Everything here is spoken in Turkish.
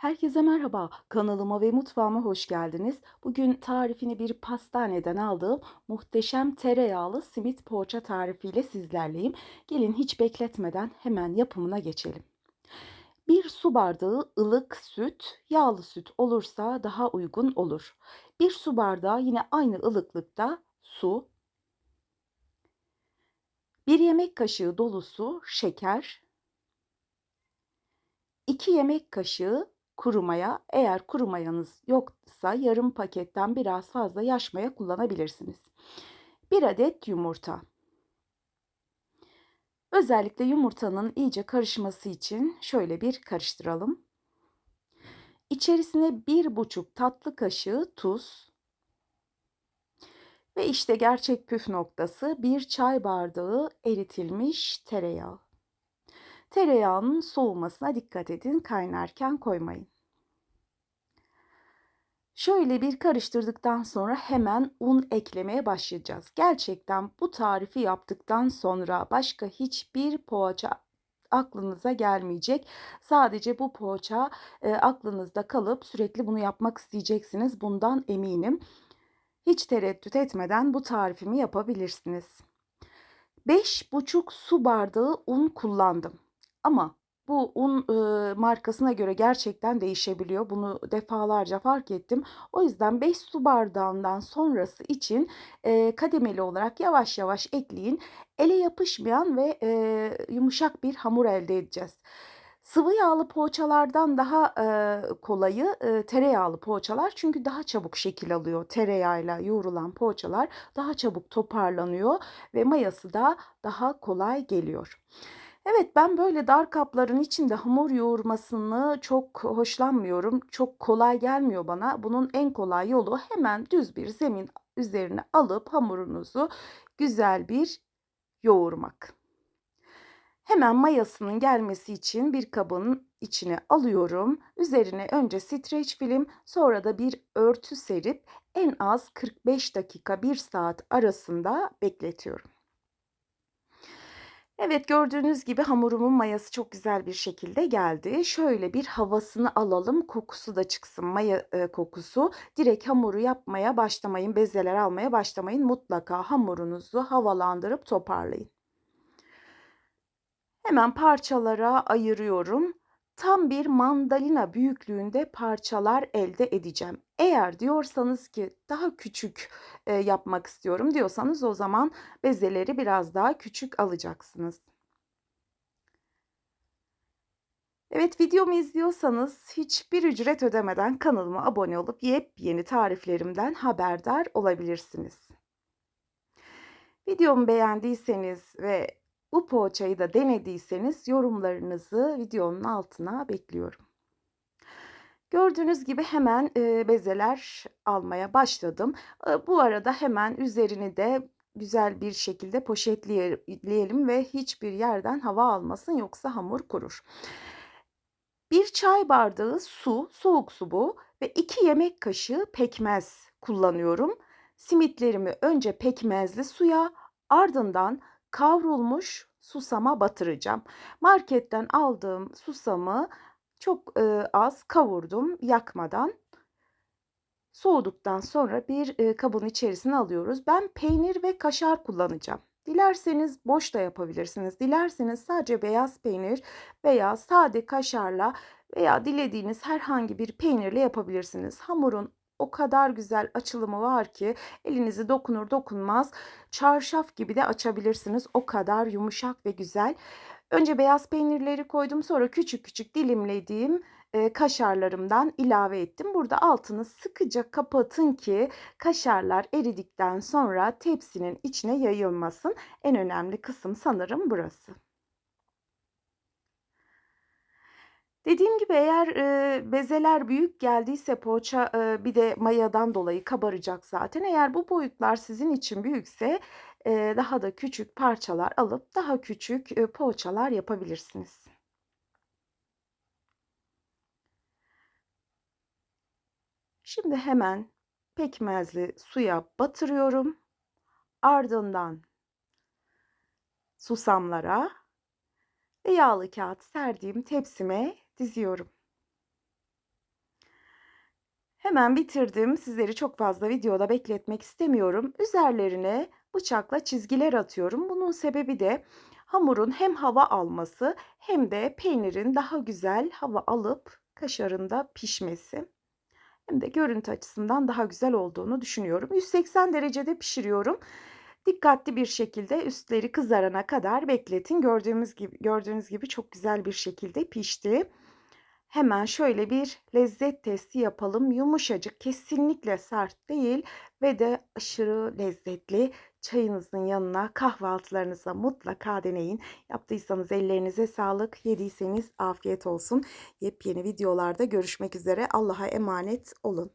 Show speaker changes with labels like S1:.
S1: Herkese merhaba. Kanalıma ve mutfağıma hoş geldiniz. Bugün tarifini bir pastaneden aldığım muhteşem tereyağlı simit poğaça tarifiyle sizlerleyim. Gelin hiç bekletmeden hemen yapımına geçelim. Bir su bardağı ılık süt, yağlı süt olursa daha uygun olur. Bir su bardağı yine aynı ılıklıkta su, bir yemek kaşığı dolusu şeker, 2 yemek kaşığı kuru maya, eğer kuru mayanız yoksa yarım paketten biraz fazla yaş maya kullanabilirsiniz. 1 adet yumurta. Özellikle yumurtanın iyice karışması için şöyle bir karıştıralım. İçerisine 1,5 tatlı kaşığı tuz ve işte gerçek püf noktası 1 çay bardağı eritilmiş tereyağı. Tereyağının soğumasına dikkat edin, kaynarken koymayın. Şöyle bir karıştırdıktan sonra hemen un eklemeye başlayacağız. Gerçekten bu tarifi yaptıktan sonra başka hiçbir poğaça aklınıza gelmeyecek. Sadece bu poğaça e, aklınızda kalıp sürekli bunu yapmak isteyeceksiniz. Bundan eminim. Hiç tereddüt etmeden bu tarifimi yapabilirsiniz. 5,5 su bardağı un kullandım. Ama bu un e, markasına göre gerçekten değişebiliyor. Bunu defalarca fark ettim. O yüzden 5 su bardağından sonrası için e, kademeli olarak yavaş yavaş ekleyin. Ele yapışmayan ve e, yumuşak bir hamur elde edeceğiz. Sıvı yağlı poğaçalardan daha e, kolayı e, tereyağlı poğaçalar çünkü daha çabuk şekil alıyor. Tereyağıyla yoğrulan poğaçalar daha çabuk toparlanıyor ve mayası da daha kolay geliyor. Evet, ben böyle dar kapların içinde hamur yoğurmasını çok hoşlanmıyorum. Çok kolay gelmiyor bana. Bunun en kolay yolu hemen düz bir zemin üzerine alıp hamurunuzu güzel bir yoğurmak. Hemen mayasının gelmesi için bir kabın içine alıyorum. Üzerine önce streç film, sonra da bir örtü serip en az 45 dakika 1 saat arasında bekletiyorum. Evet, gördüğünüz gibi hamurumun mayası çok güzel bir şekilde geldi. Şöyle bir havasını alalım, kokusu da çıksın, maya, eee, kokusu. Direkt hamuru yapmaya başlamayın, bezeler almaya başlamayın. Mutlaka hamurunuzu havalandırıp toparlayın. Hemen parçalara ayırıyorum tam bir mandalina büyüklüğünde parçalar elde edeceğim. Eğer diyorsanız ki daha küçük e, yapmak istiyorum diyorsanız o zaman bezeleri biraz daha küçük alacaksınız. Evet videomu izliyorsanız hiçbir ücret ödemeden kanalıma abone olup yepyeni tariflerimden haberdar olabilirsiniz. Videomu beğendiyseniz ve bu poğaçayı da denediyseniz yorumlarınızı videonun altına bekliyorum. Gördüğünüz gibi hemen bezeler almaya başladım. Bu arada hemen üzerini de güzel bir şekilde poşetleyelim ve hiçbir yerden hava almasın yoksa hamur kurur. Bir çay bardağı su, soğuk su bu ve iki yemek kaşığı pekmez kullanıyorum. Simitlerimi önce pekmezli suya ardından kavrulmuş susama batıracağım. Marketten aldığım susamı çok e, az kavurdum yakmadan. Soğuduktan sonra bir e, kabın içerisine alıyoruz. Ben peynir ve kaşar kullanacağım. Dilerseniz boş da yapabilirsiniz. Dilerseniz sadece beyaz peynir veya sade kaşarla veya dilediğiniz herhangi bir peynirle yapabilirsiniz. Hamurun o kadar güzel açılımı var ki elinizi dokunur dokunmaz çarşaf gibi de açabilirsiniz. O kadar yumuşak ve güzel. Önce beyaz peynirleri koydum sonra küçük küçük dilimlediğim kaşarlarımdan ilave ettim. Burada altını sıkıca kapatın ki kaşarlar eridikten sonra tepsinin içine yayılmasın. En önemli kısım sanırım burası. Dediğim gibi eğer, eee, bezeler büyük geldiyse poğaça, eee, bir de mayadan dolayı kabaracak zaten. Eğer bu boyutlar sizin için büyükse, eee, daha da küçük parçalar alıp daha küçük, eee, poğaçalar yapabilirsiniz. Şimdi hemen pekmezli suya batırıyorum. Ardından susamlara ve yağlı kağıt serdiğim tepsime diziyorum. Hemen bitirdim. Sizleri çok fazla videoda bekletmek istemiyorum. Üzerlerine bıçakla çizgiler atıyorum. Bunun sebebi de hamurun hem hava alması hem de peynirin daha güzel hava alıp kaşarın da pişmesi. Hem de görüntü açısından daha güzel olduğunu düşünüyorum. 180 derecede pişiriyorum. Dikkatli bir şekilde üstleri kızarana kadar bekletin. Gördüğümüz gibi gördüğünüz gibi çok güzel bir şekilde pişti. Hemen şöyle bir lezzet testi yapalım. Yumuşacık, kesinlikle sert değil ve de aşırı lezzetli. Çayınızın yanına, kahvaltılarınıza mutlaka deneyin. Yaptıysanız ellerinize sağlık, yediyseniz afiyet olsun. Yepyeni videolarda görüşmek üzere. Allah'a emanet olun.